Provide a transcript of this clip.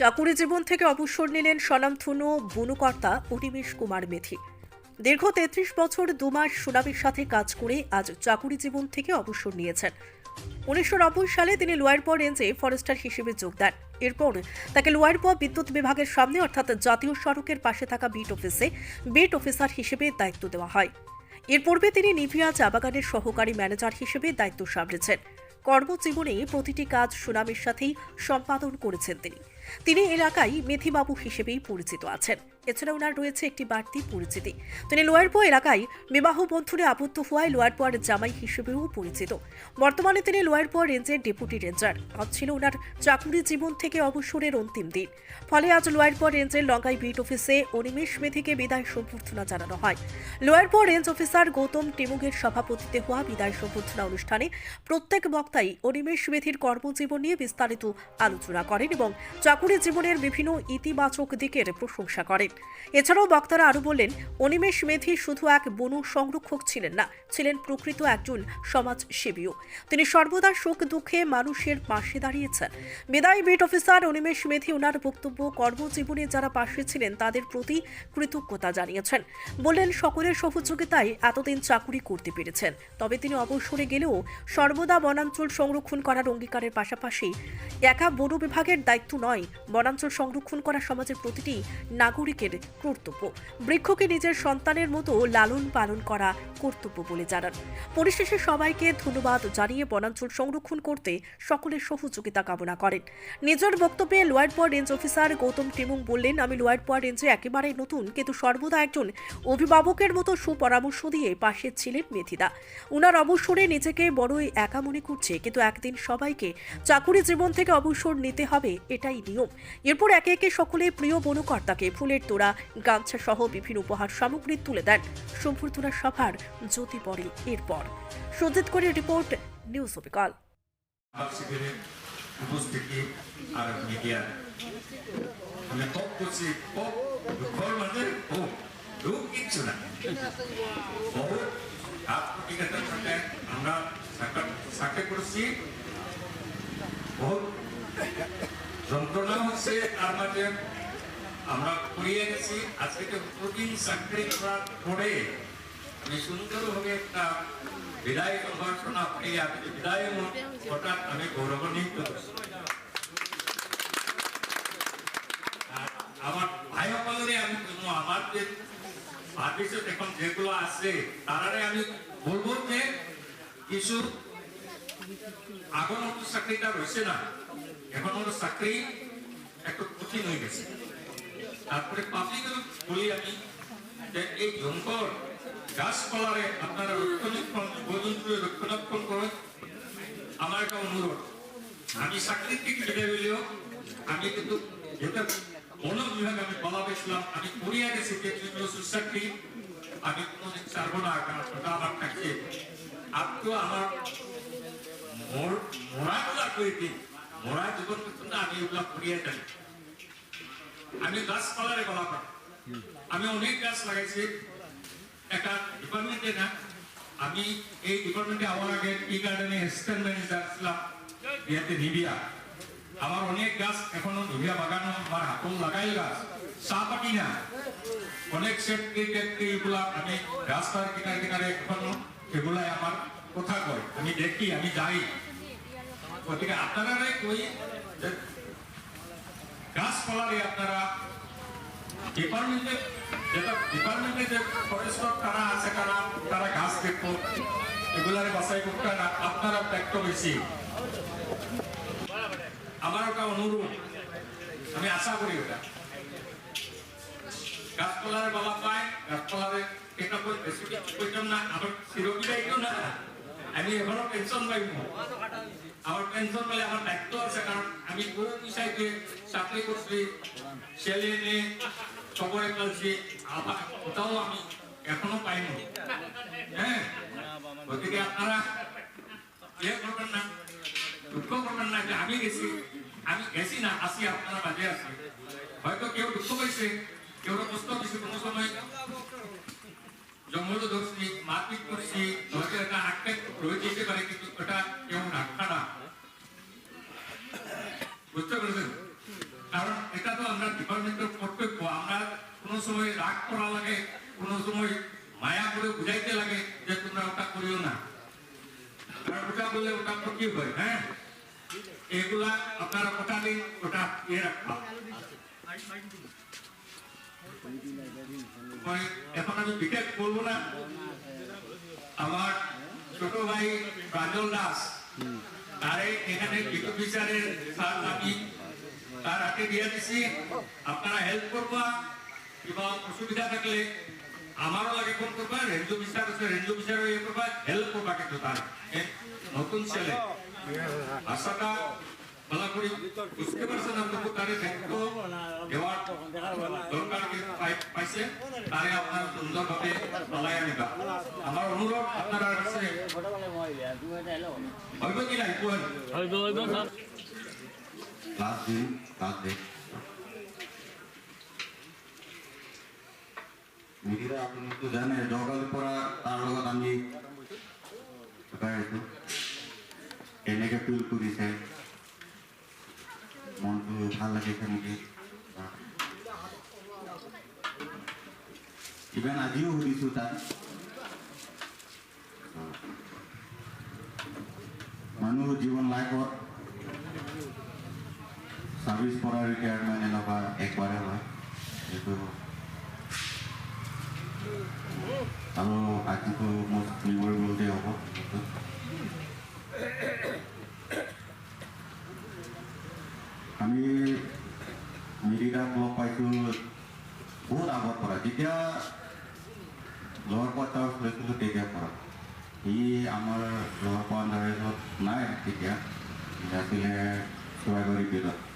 চাকুরি জীবন থেকে অবসর নিলেন স্বনামধন্য বনুকর্তা অনিমেষ কুমার মেথি দীর্ঘ তেত্রিশ বছর দু মাস সুনামের সাথে কাজ করে আজ চাকুরি জীবন থেকে অবসর নিয়েছেন। উনিশশো নব্বই সালে তিনি লোয়ারপর রেঞ্জে ফরেস্টার হিসেবে যোগ দেন। এরপর তাকে লোয়ারপর বিদ্যুৎ বিভাগের সামনে, অর্থাৎ জাতীয় সড়কের পাশে থাকা বিট অফিসে বিট অফিসার হিসেবে দায়িত্ব দেওয়া হয়। এর পূর্বে তিনি নিভিয়া চা বাগানের সহকারী ম্যানেজার হিসেবে দায়িত্ব সামলেছেন। কর্মজীবনে প্রতিটি কাজ সুনামের সাথেই সম্পাদন করেছেন তিনি। তিনি এলাকায় মেথিবাবু হিসেবেই পরিচিত আছেন। এছাড়া ওনার রয়েছে একটি বাড়তি পরিচিতি। তিনি লোয়ারপো এলাকায় বিবাহ বন্ধনে আবদ্ধ হওয়ায় লোয়ারপোয়ার জামাই হিসেবেও পরিচিত। বর্তমানে তিনি লোয়ারপোয়া রেঞ্জের ডেপুটি রেঞ্জার। আজ ছিল ওনার চাকুরি জীবন থেকে অবসরের অন্তিম দিন। ফলে আজ লোয়ারপোয়া রেঞ্জের লঙ্কাই বিট অফিসে অনিমেষ মেথিকে বিদায় সম্বর্ধনা জানানো হয়। লোয়ারপোয়া রেঞ্জ অফিসার গৌতম টিমুগের সভাপতিত্বে হওয়া বিদায় সম্বর্ধনা অনুষ্ঠানে প্রত্যেক বক্তাই অনিমেষ মেথির কর্মজীবন নিয়ে বিস্তারিত আলোচনা করেন এবং চাকুরি জীবনের বিভিন্ন ইতিবাচক দিকের প্রশংসা করেন। এছাড়াও বক্তারা আরও বললেন, অনিমেষ মেধি শুধু এক বনু সংরক্ষক ছিলেন না, ছিলেন প্রকৃত একজন সমাজসেবীও। তিনি সর্বদা সুখ দুঃখে মানুষের পাশে দাঁড়িয়েছেন। বিদায় বিট অফিসার অনিমেষ মেধি ওনার বক্তব্য, কর্মজীবনে যারা পাশে ছিলেন তাদের প্রতি কৃতজ্ঞতা জানিয়েছেন। বললেন, সকলের সহযোগিতায় এতদিন চাকুরি করতে পেরেছেন। তবে তিনি অবসরে গেলেও সর্বদা বনাঞ্চল সংরক্ষণ করার অঙ্গীকারের পাশাপাশি একা বন বিভাগের দায়িত্ব নয়, বনাঞ্চল সংরক্ষণ করা সমাজের প্রতিটি নাগরিকের কর্তব্য। বৃক্ষকে নিজের সন্তানের মতো লালন পালন করা কর্তব্য বলে জানান। পরিশেষে সবাইকে ধন্যবাদ জানিয়ে বনাঞ্চল সংরক্ষণ করতে সকলের সহযোগিতা কামনা করেন। নিজের বক্তব্যে লোয়ারপোয়া রেঞ্জ অফিসার গৌতম টিমুং বললেন, আমি লোয়ার লোয়ারপোয়া রেঞ্জে একেবারেই নতুন, কিন্তু সর্বদা একজন অভিভাবকের মতো সুপরামর্শ দিয়ে পাশে ছিলেন মেথিদা উনার অবসরে নিজেকে বড়ই একা মনে করছে, কিন্তু একদিন সবাইকে চাকুরি জীবন থেকে অবসর নিতে হবে, এটাই নিয়ম। এরপর একে একে সকলে প্রিয় বনকর্তাকে ফুলের তোড়া গামছা সহ বিভিন্ন উপহার সামগ্রী তুলে দেন। সম্পূর্ণা সভার জ্যোতি পড়ে এরপর। সজ্জিত করে রিপোর্ট, নিউজ অবিকল শিবিরে উপস্থিতি আর মিডিয়া। আমি খুব খুশি খুব দুঃখর মাঝে খুব দুঃখ কিচ্ছু না। বহু আত্মবিজ্ঞতার সাথে আমরা সাক্ষাৎ- সাক্ষাৎ বহু যন্ত্রণা হচ্ছে তার আমরা করিয়ে গেছি। আজকে তো প্রতিদিন চাকরি করার পরে আমি সুন্দরভাবে একটা বিদায় সম্ভাষণা পেয়ে আমি বিদায় হঠাৎ আমি গৌরবান্বিত আমার ভাই সকলেরই আমি আমার যে ভবিষ্যৎ এখন যেগুলো আছে, তারারে আমি বলব যে কিছু আগর মতো চাকরিটা রয়েছে না, এখন মতো চাকরি একটু কঠিন হয়ে গেছে। তারপরে পাবলিকের বলি আমি। যে এই জঙ্গল গাছপালারে আপনারা রক্ষণাক্ষণ জীবজন্তু রক্ষণাক্ষণ করুন। আমার একটা অনুরোধ, আমি চাকরি থেকে বিদায় হইলেও আমি কিন্তু যেটা বন বিভাগে আমি বলা পেয়েছিলাম আমি করিয়া গেছি, যে বিভিন্ন আমি কোনোদিন ছাড়বো না, কারণ ওটা আমার থাকছে আপনিও আমার মোর- মোড়াগুলা করে দিন মোড়া জীবন আমি ওগুলা করিয়া জানি আমি গাছপালারে গলা পাই। আমি অনেক গাছ লাগাইছি। একটা ডিপার্টমেন্টে না, আমি এই ডিপার্টমেন্টে আমার আগে টি গার্ডেনে অ্যাসিস্ট্যান্ট ম্যানেজার ছিলাম ইয়াতে নিবিয়া। আমার অনেক গাছ এখনও নিবিয়া বাগানো, আমার হাতল লাগাই গাছ। চা পাটি না। অনেক সেফটি টেফটি এগুলা আমি রাস্তার কিনারে কিনারে এখনও এগুলাই আমার কথা কয়। আমি দেখি, আমি যাই। গতিকে আপনারা কই যে গাছপালারে আপনারা। ডিপার্টমেন্টে যেটা ডিপার্টমেন্টে যে ফরেস্টর তারা আছে তারা তারা গাছ দেখব। এগুলারে বাছাই করতে আপনারা দায়িত্ব বেশি আমার একটা অনুরোধ, আমি আশা করি ওটা গাছপালারে বলা পায় গাছপালারে এটা কই বেশি কিছু কইতাম না আমার চিরবিদায়িত না। আমি এখনও পেনশন পাইব। আমার পেনশন পেলে আমার দায়িত্ব আছে, কারণ আমি বহু বিষয়কে চাকরি করছি, ছেলে মেয়ে সবরে কালছি আবার ওটাও আমি এখনও পাইনি। হ্যাঁ? গতিকে আপনারা ইয়ে করবেন না, দুঃখ করবেন না যে আমি গেছি আমি গেছি না আসি আপনারা বাজে আছি হয়তো কেউ দুঃখ পাইছে, কেউ কষ্ট দিছে কোনো সময় জঙ্গল ধরছি মারপিট করছি সময় রাগ করা লাগে, কোনো সময় মায়া করে বুঝাইতে লাগে যে তোমরা ওটা করিও না। ওটা বললে ওটা ক্ষতি হয় হ্যাঁ? এগুলা আপনারা ওটা দিন, ওটা ইয়ে রাখবা। এখন আমি বিশেষ বলব না। আমার ছোট ভাই রাজল দাস, তারে এখানে বিদ্যুৎ বিচারের স্যার আমি তার হাতে দিয়ে দিছি। আপনারা হেল্প করবা। কিংবা অসুবিধা থাকলে আমারও লাগে ফোন করবা রেঞ্জ বিচার আছে রেঞ্জ বিচারও ইয়ে করবা হেল্প করবা কিন্তু তার। নতুন ছেলে। আশাটা ভালো করে বুঝতে পারছেন আপনাকে তারে দায়িত্ব দেওয়ার দরকার পাই- পাইছে তারে আপনার সুন্দরভাবে পালাই আনিবা আমার অনুরোধ আপনারা কাছে হইব কি নাই কোন? হইব হইব সব ক্লাছ দিম ক্লাছ দে মিডিয়া আপুনিতো জানে যোৱাকালিৰ পৰা তাৰ লগত আমি কেনেকে ফিল কৰিছে মনটো ভাল লাগিছে নেকি ইভেন আজিও সুধিছো তাক মানুহ জীৱন লাইফত সাৰ্ভিস কৰাৰ ৰিটায়াৰমেন্ট এনেকুৱা একবাৰে হয় আজি মই খুলিবলৈ গ'লে হ'ব আমি মিৰিগা লগ পাইছোঁ বহুত আগৰ পৰা যেতিয়া লহৰপৰা তাৰ লৈছিলোঁ তেতিয়াৰ পৰা। সি আমাৰ লহৰপৰা নাৰেজত নাই তেতিয়া আছিলে চৰাইবাৰী বিলত।